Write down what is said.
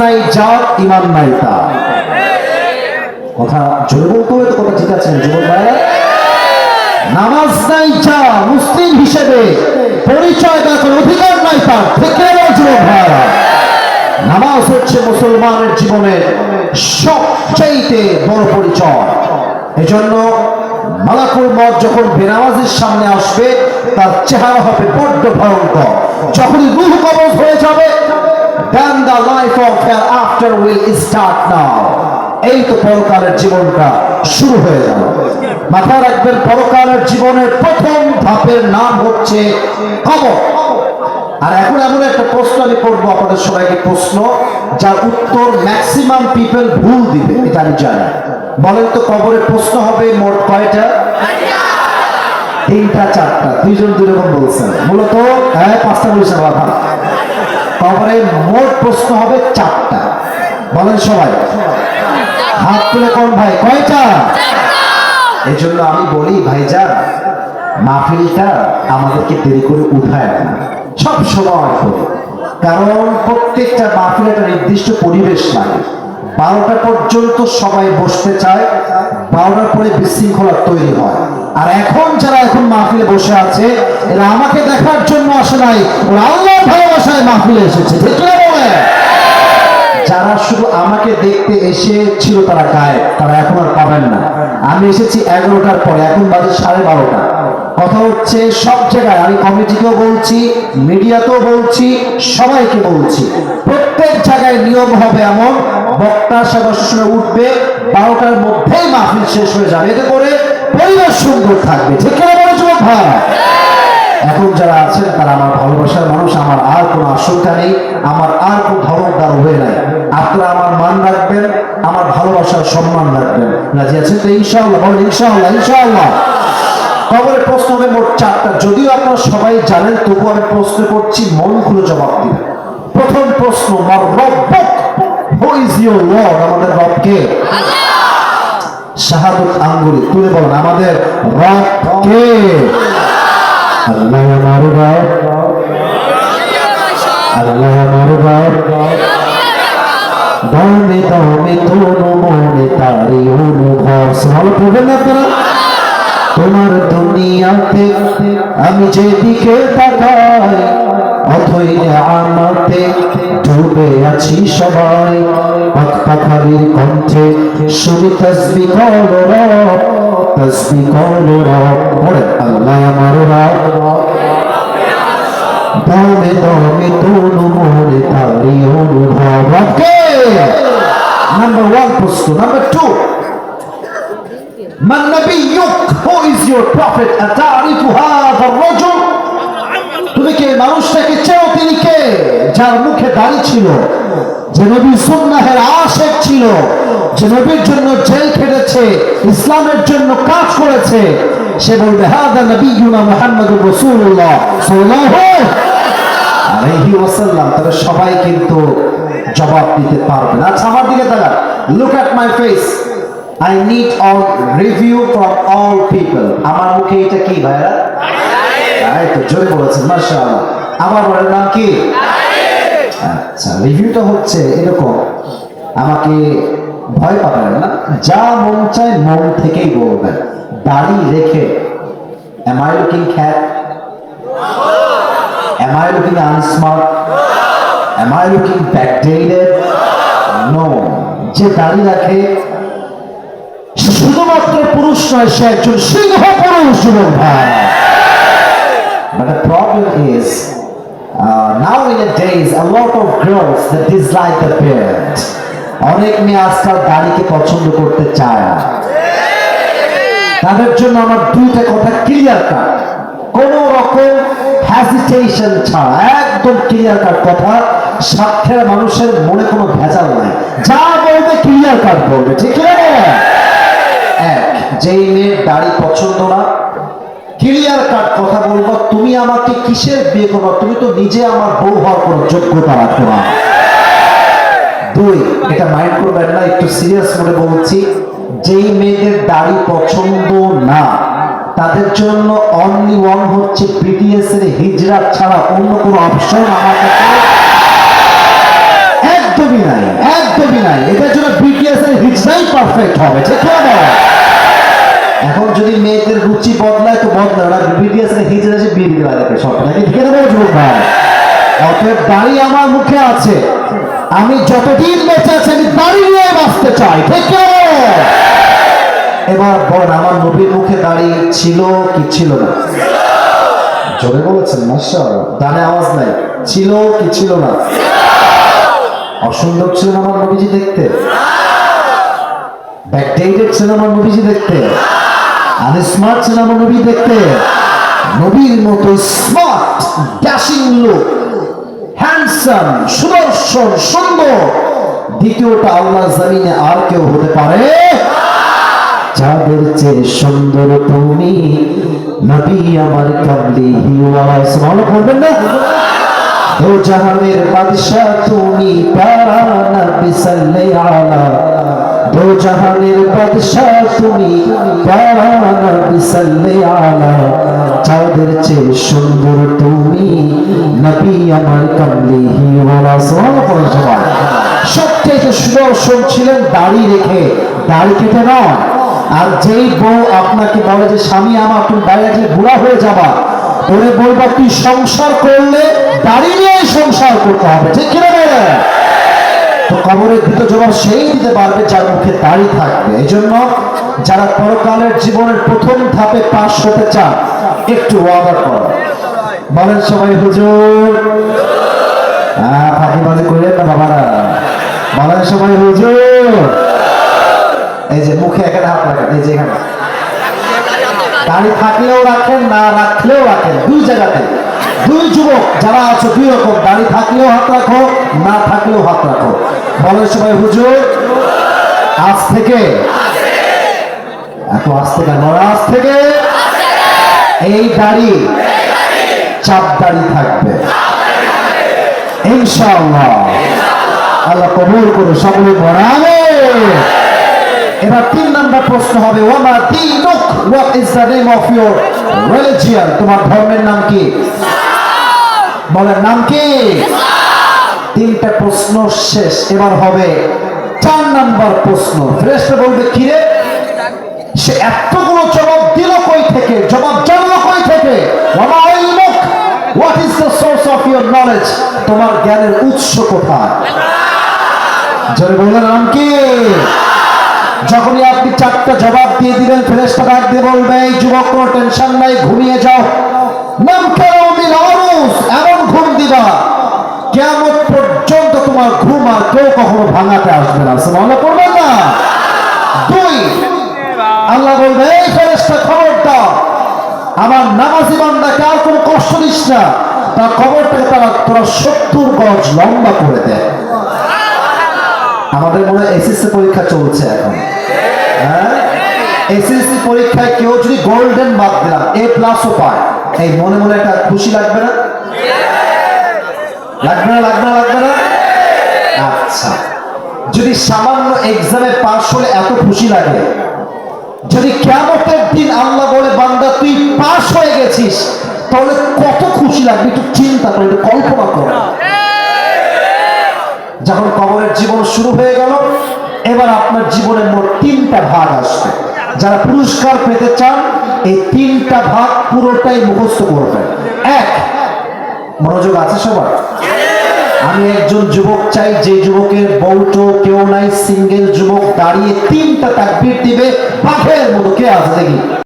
নাই জাত ইমান নাই তা কথা জোরে বলতে হবে তো কথা ঠিক আছে? যুবক ভাইরা নামাজ নাই যা মুসলিম হিসেবে পরিচয় দেখার অধিকার নাই তার। থেকে যুবক ভাইরা। নামাজ হচ্ছে মুসলমানের জীবনের সবচাইতে বড় পরিচয়। এজন্য মালাকুল মত যখন বেনামাজের সামনে আসবে, তার চেহারা হবে বড্ড ভয়ঙ্কর। যখনই রুহ কবজ হয়ে যাবে then the life of hereafter will start now. এই তো পরকালের জীবনটা শুরু হয়ে গেল। মাথায় রাখবেন পরকালের জীবনের প্রথম ধাপের নাম হচ্ছে কবর। আর এখন এমন একটা প্রশ্ন আমি করব আপনাদের সবাইকে প্রশ্ন, যার উত্তর ম্যাক্সিমাম পিপল ভুল দিবে, এটা আমি জানি। বলেন তো কবরের প্রশ্ন হবে মোট কয়টা? তিনটা, চারটা। দুইজন দুই বলছেন। মূলত হ্যাঁ পাঁচটা বলছেন, বাবা। কবরে মোট প্রশ্ন হবে চারটা। বলেন সবাই। হাত তুলে কোন ভাই? কয়টা? এই জন্য আমি বলি, ভাইজান, মাহফিলটা আমাদেরকে দেরি করে উঠায় না। সব সময় করে। কারণ প্রত্যেকটা মাহফিল একটা নির্দিষ্ট পরিবেশ লাগে। বারোটা পর্যন্ত সবাই বসতে চায়। বারোটার পরে বিশৃঙ্খলা তৈরি হয়। আর এখন যারা এখন মাহফিলে বসে আছে, এরা আমাকে দেখার জন্য আসে নাই। ওরা ভালোবাসায় মাহফিলে এসেছে যারা শুধু আমাকে দেখতে এসেছিল তারা গায়ে তারা এখন আর পাবেন না। আমি এসেছি এগারোটার পরে, এখন বাজে সাড়ে বারোটা। কথা হচ্ছে, সব জায়গায় আমি কমিটিকেও বলছি, মিডিয়াতেও বলছি, সবাইকে বলছি, প্রত্যেক জায়গায় নিয়ম হবে এমন, বক্তা সদস্য উঠবে, বারোটার মধ্যেই মাহফিল শেষ হয়ে যাবে। এতে করে পরিবেশ সুন্দর থাকবে। ঠিক ভাই? এখন যারা আছেন তারা আমার ভালোবাসার মানুষ আমার আর কোনো আশঙ্কা নেই আমার আর কোনো ধরনদার হয়ে নাই। আপনারা আমার মান রাখবেন আমার ভালোবাসার সম্মান রাখবেন। রাজি আছেন তো? ইনশাআল্লাহ বলেন ইনশাআল্লাহ ইনশাআল্লাহ। কবরের প্রশ্ন হবে মোট চারটা। যদিও আপনারা সবাই জানেন তবু আমি প্রশ্ন করছি মন খুলে জবাব দিবেন। প্রথম প্রশ্ন মার রব্বক হু ইজ ইউর লর্ড আমাদের রবকে শাহাদত আঙ্গুলি তুলে বলেন আমাদের রব কে? আল্লাহ আমার রব আল্লাহ আমার রব দমে দমে তনু মনে তারি অনুভব। ভালো পড়বেন আপনারা? তোমার দুনিয়াতে আমি যেদিকে তাকাই অথই আমাতে ডুবে আছি সবাই। পাখ পাখালির কণ্ঠে শুনি তসবি কল রব। তসবি কল রব পড়ে আল্লাহ আমার রব দমে দমে তনু মনে তারি অনুভব ওকে নাম্বার ওয়ান প্রশ্ন number two من نبيك who is your prophet أتعرف هذا الرجل তুমি কে মানুষটাকে চেও তিনি কে যার মুখে দাড়ি ছিল যে নবী সুন্নাহের আশেক ছিল, যে নবীর জন্য জেল খেটেছে, ইসলামের জন্য কাজ করেছে, সে বলবে, হাদা নবীনা রাসূলুল্লাহ সাল্লাল্লাহু আলাইহি ওয়াসাল্লাম। তবে সবাই কিন্তু জবাব দিতে পারবে না। আচ্ছা আমার দিকে তাকান। Look at my face I need all review from all people আমার মুখে এটা কি ভাইরা এই তো, জোরে বলেছেন, মাশাআল্লাহ। আমার বড়ের নাম কি? আচ্ছা রিভিউটা হচ্ছে এরকম আমাকে ভয় পাবেন না যা মন চায় মন থেকেই বলবেন দাড়ি রেখে এম আই লুকিং খ্যাট Am I looking unsmart? Am I looking backdated? No. যে দাড়ি রাখে শুধুমাত্র পুরুষ নয় সে একজন সিংহ পুরুষ ভাই But the problem is, in the days, a lot of girls that dislike the beard. অনেক মেয়ে আজকাল দাড়িকে পছন্দ করতে চায় না। তাদের জন্য আমার দুইটা কথা ক্লিয়ার কাট কোন রকম হ্যাজিটেশন ছাড়া একদম ক্লিয়ার কাট কথা সাক্ষের মানুষের মনে কোনো ভেজাল নাই। যা বলবে ক্লিয়ার কাট বলবে ঠিক আছে? এক যেই মেয়ের দাড়ি পছন্দ না ক্লিয়ার কাট কথা বলব, তুমি আমাকে কিসের বিয়ে করব? তুমি তো নিজে আমার বউ হওয়ার কোনো যোগ্যতা রাখো না। দুই, এটা মাইন্ড করবেন না, একটু সিরিয়াস মনে বলছি, যেই মেয়েদের দাড়ি পছন্দ না, তাদের জন্য অনলি ওয়ান হচ্ছে বিটিএস এর হিজরা ছাড়া অন্য কোনো অপশন আমার কাছে একদমই নাই একদমই নাই। এটার জন্য বিটিএস এর হিজড়াই পারফেক্ট হবে ঠিক না এখন যদি মেয়েদের রুচি বদলায়, তো বদলায়। দাড়ি আমার মুখে আছে। আমি যতদিন বেঁচে আছি, আমি দাড়ি নিয়ে বাঁচতে চাই। এবার বলেন আমার নবীর মুখে দাঁড়িয়ে ছিল কি ছিল না? জোরে বলেছেন মাস্টার দানে আওয়াজ নাই। ছিল কি ছিল না? অসুন্দর ছিলেন আমার নবীজি দেখতে? ব্যাকডেটেড ছিলেন আমার নবীজি দেখতে? আনস্মার্ট স্মার্ট আমার নবী দেখতে। নবীর মতো স্মার্ট ড্যাশিং লোক হ্যান্ডসাম সুদর্শন, সুন্দর। দ্বিতীয়টা আল্লাহ জামিনে আর কেউ হতে পারে। যাদের চেয়ে সুন্দর তুমি, নবী আমার কামলি হিওয়াস ভালো করবেন না? দো জাহানের বাদশা তুমি প্যারা নবী সাল্লে আলা দো জাহানের বাদশা তুমি আলা যাদের চেয়ে সুন্দর তুমি নবী আমার কামলি হিওয়াস ভালো করে সবাই সবচেয়ে সুদর্শন ছিলেন দাড়ি রেখে, দাড়ি কেটে নয় আর যেই বউ আপনাকে বলে যে, স্বামী, আমার তুমি বাইরে যে বুড়া হয়ে যাবা। ওরে বলবা, তুই সংসার করলে দাড়ি নিয়ে সংসার করতে হবে। ঠিক কিনা তো কবরের দ্বিতীয় জবাব সেই দিতে পারবে যার মুখে দাড়ি থাকবে। এই জন্য যারা পরকালের জীবনের প্রথম ধাপে পাশ হতে চান, একটু ওয়াদা করো। বলেন সবাই, হুজুর। হ্যাঁ ফাঁকিবাজি করলেন না বাবারা। বলেন সবাই, হুজুর। এই যে মুখে এখানে হাত রাখেন, এই যে এখানে। দাড়ি থাকলেও রাখেন, না রাখলেও রাখেন, দুই জায়গাতে দুই যুবক যারা আছো, দুই রকম, দাড়ি থাকলেও হাত রাখো, না থাকলেও হাত রাখো। বলেন সবাই, হুজুর, আজ থেকে, এত আজ থেকে নয়, আজ থেকে এই দাড়ি চাপ দাড়ি থাকবে। ইনশাআল্লাহ। আল্লাহ কবুল করে সকলে বড়াবে এবার তিন নাম্বার প্রশ্ন হবে, ওয়ামা দিনুক what is the name of your religion, তোমার ধর্মের নাম কি? বলেন নাম কি? তিনটা প্রশ্ন শেষ এবার হবে চার নাম্বার প্রশ্ন। ফ্রেশটা বলবে কিরে সে এতগুলো জবাব দিল কই থেকে? জবাব জানলো কই থেকে? What is the source of your knowledge তোমার জ্ঞানের উৎস কোথায়? জোরে বললেন নাম কি? যখনই আপনি চারটা জবাব দিয়ে দিবেন ফেরেস্তা ডাক দিয়ে বলবে এই যুবক কোনো টেনশন নাই ঘুমিয়ে যাও। এমন দিবা। কেমন পর্যন্ত তোমার ঘুম আর ভাঙাতে আসবে আল্লাহ বলবে আমার কষ্ট করে দেয় আমাদের মনে হয় পরীক্ষা চলছে এখন। হ্যাঁ? এসএসসি পরীক্ষায় কেউ যদি গোল্ডেন বাদ দিলাম এ প্লাসও পায়। এই মনে মনে একটা খুশি লাগবে না? লাগবে না লাগবে না লাগবে না? আচ্ছা। যদি সামান্য এক্সামে পাস হলে এত খুশি লাগে। যদি কেমতের দিন আল্লাহ বলে, বান্দা, তুই পাস হয়ে গেছিস, তাহলে কত খুশি লাগবে? একটু চিন্তা করে, একটু কল্পনা করো। যখন কবরের জীবন শুরু হয়ে গেল, এবার আপনার জীবনের মোট তিনটা ভাগ আসবে। যারা পুরস্কার পেতে চান, এই তিনটা ভাগ পুরোটাই মুখস্থ করবেন। এক, মনোযোগ আছে সবার? আমি একজন যুবক চাই, যে যুবকের বউটো কেউ নাই, সিঙ্গেল যুবক দাঁড়িয়ে তিনটা তাকবির দিবে পাখের মতো কে আছে দেখি?